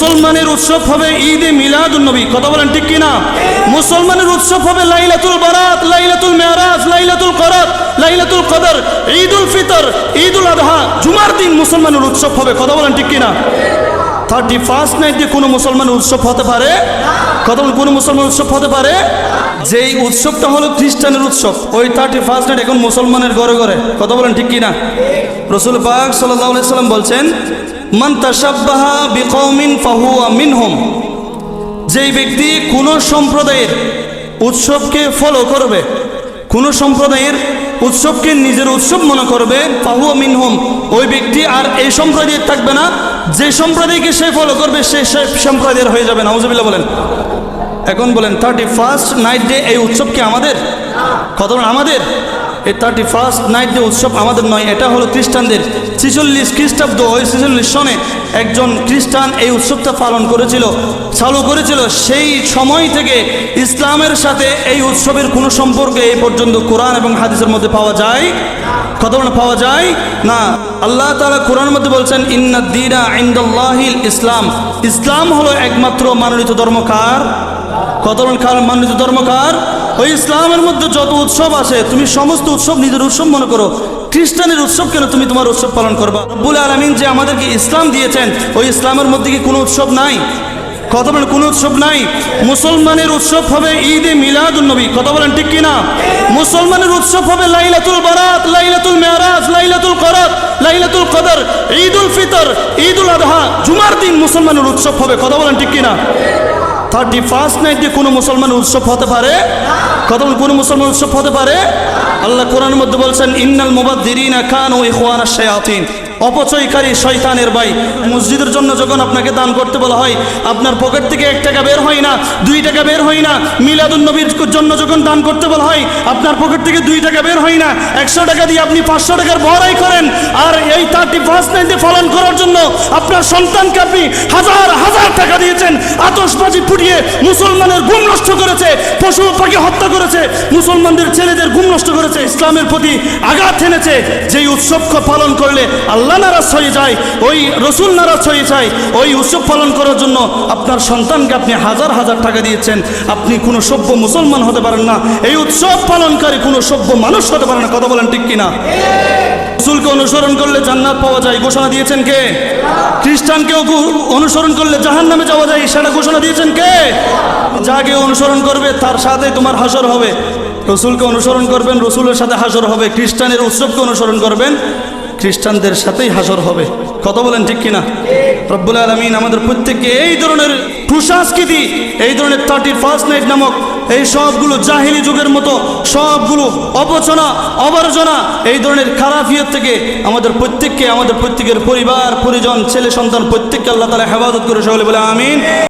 মুসলমানের উৎসব হবে ঈদে মিলাদুন নবী কথা বলেন ঠিক কিনা? মুসলমানের উৎসব হবে লাইলাতুল বারাত, লাইলাতুল মেয়ারাজ লাইলাতুল করাত লাইলাতুল কদর, ঈদুল ফিতর, ঈদুল আদহা জুমার দিন মুসলমানের উৎসব হবে। কথা বলেন ঠিক কিনা? থার্টি ফার্স্ট নাইট দিয়ে কোনো মুসলমানের উৎসব হতে পারে? কথা বলেন, কোনো মুসলমান উৎসব হতে পারে? যেই উৎসবটা হলো খ্রিস্টানের উৎসব, ওই থার্টি ফার্স্ট নাইট এখন মুসলমানের ঘরে ঘরে কথা বলেন ঠিক কিনা? রসুল পাক সাল্লাহ সাল্লাম বলছেন মান তাসাব্বাহা বিকৌমিন ফাহুয়া মিনহুম। যেই ব্যক্তি কোনো সম্প্রদায়ের উৎসবকে ফলো করবে, কোনো সম্প্রদায়ের উৎসবকে নিজের উৎসব মনে করবে, ফাহুয়া মিনহুম, ওই ব্যক্তি আর এই সম্প্রদায়ের থাকবে না। যে সম্প্রদায়কে সে ফলো করবে, সে সম্প্রদায়ের হয়ে যাবে নাউজুবিল্লাহ বলেন। এখন বলেন থার্টি ফার্স্ট নাইট ডে এই উৎসব কি আমাদের? কত আমাদের? এই থার্টি ফার্স্ট নাইট ডে উৎসব আমাদের নয়, এটা হলো খ্রিস্টানদের ছিচল্লিশ খ্রিস্টাব্দ ওই ছিচল্লিশ সনে একজন খ্রিস্টান এই উৎসবটা পালন করেছিল, চালু করেছিল। সেই সময় থেকে ইসলামের সাথে এই উৎসবের কোনো সম্পর্কে এই পর্যন্ত কোরআন এবং হাদিসের মধ্যে পাওয়া যায়? কত পাওয়া যায়? না। আল্লাহ তালা কোরআনের মধ্যে বলছেন, ইন্না দিনা ইন্দাল্লাহিল ইসলাম। ইসলাম হলো একমাত্র মানোনীত ধর্মকার। কত মানোনীত ধর্মকার? ওই ইসলামের মধ্যে যত উৎসব আছে, তুমি সমস্ত উৎসব নিজের উৎসব মনে করো। খ্রিস্টানের উৎসব কেন তুমি তোমার উৎসব পালন করবা? রব্বুল আলমিন যে আমাদেরকে ইসলাম দিয়েছেন, ওই ইসলামের মধ্যে কি কোনো উৎসব নাই? কথা বলেন, কোনো উৎসব নাই? মুসলমানের উৎসব হবে ঈদে মিলাদুল নবী, কথা বলেন ঠিক কিনা? মুসলমানের উৎসব হবে লাইলাতুল বারাত, লাইলাতুল মেয়ারাজ লাইলাতুল করাত লাইলাতুল কদর, ঈদুল ফিতর, ঈদুল আদহা জুমার দিন মুসলমানের উৎসব হবে, কথা বলেন ঠিক কিনা? থার্টি ফার্স্ট নাইট কোনো মুসলমান উৎসব হতে পারে? কত কোনো মুসলমান উৎসব হতে পারে? আল্লাহ কোরআনের মধ্যে বলছেন, ইন্নাল মুবাদ্দিরিনা কান ও ইখওয়ানা শায়াতিন। অপচয়কারী শয়তানের ভাই, মসজিদের জন্য যখন আপনাকে দান করতে বলা হয়, আপনার পকেট থেকে এক টাকা বের হয় না, দুই টাকা বের হয় না, মিলাদুন নবীর জন্য যখন দান করতে বলা হয়, আপনার পকেট থেকে দুই টাকা বের হয় না, একশো টাকা দিয়ে আপনি পাঁচশো টাকার বড়াই করেন, আর এই থার্টি ফার্স্ট নাইটে পালন করার জন্য আপনার সন্তানকে আপনি হাজার হাজার দিয়েছেন আতসবাজি ফুটিয়ে মুসলমানের ঘুম নষ্ট করেছে পশু পাখি হত্যা করেছে মুসলমানদের ছেলেদের ঘুম নষ্ট করেছে ইসলামের প্রতি আঘাত এনেছে যেই উৎসব পালন করলে আল্লাহ নারাজ হয়ে যায় ওই রসুল নারাজ হয়ে যায় ওই উৎসব পালন করার জন্য আপনার সন্তানকে আপনি হাজার হাজার টাকা দিয়েছেন। আপনি কোনো সভ্য মুসলমান হতে পারেন না। এই উৎসব পালনকারী কোনো সভ্য মানুষ হতে পারে না। কথা বলেন ঠিক কিনা? রসুলকে অনুসরণ করলে জান্নাত পাওয়া যায়, ঘোষণা দিয়েছেন কে? খ্রিস্টানকেও অনুসরণ করলে জাহান নামে যাওয়া যায় সেটা ঘোষণা দিয়েছেন কে? যাকে অনুসরণ করবে তার সাথে তোমার হাসর হবে। রসুলকে অনুসরণ করবেন, রসুলের সাথে হাসর হবে। খ্রিস্টানের উৎসবকে অনুসরণ করবেন, খ্রিস্টানদের সাথেই হাসর হবে। কথা বলেন ঠিক কিনা? রব্বুল আলমিন আমাদের প্রত্যেককে এই ধরনের কুসংস্কৃতি, এই ধরনের থার্টি ফার্স্ট নাইট নামক এই সবগুলো জাহিলি যুগের মতো সবগুলো অপচনা অবর্জনা এই ধরনের খারাপিয়ত থেকে আমাদের প্রত্যেককে, আমাদের প্রত্যেকের পরিবার, পরিজন, ছেলে, সন্তান প্রত্যেককে আল্লাহ তালা হেফাজত করে সকলে বলে আমিন।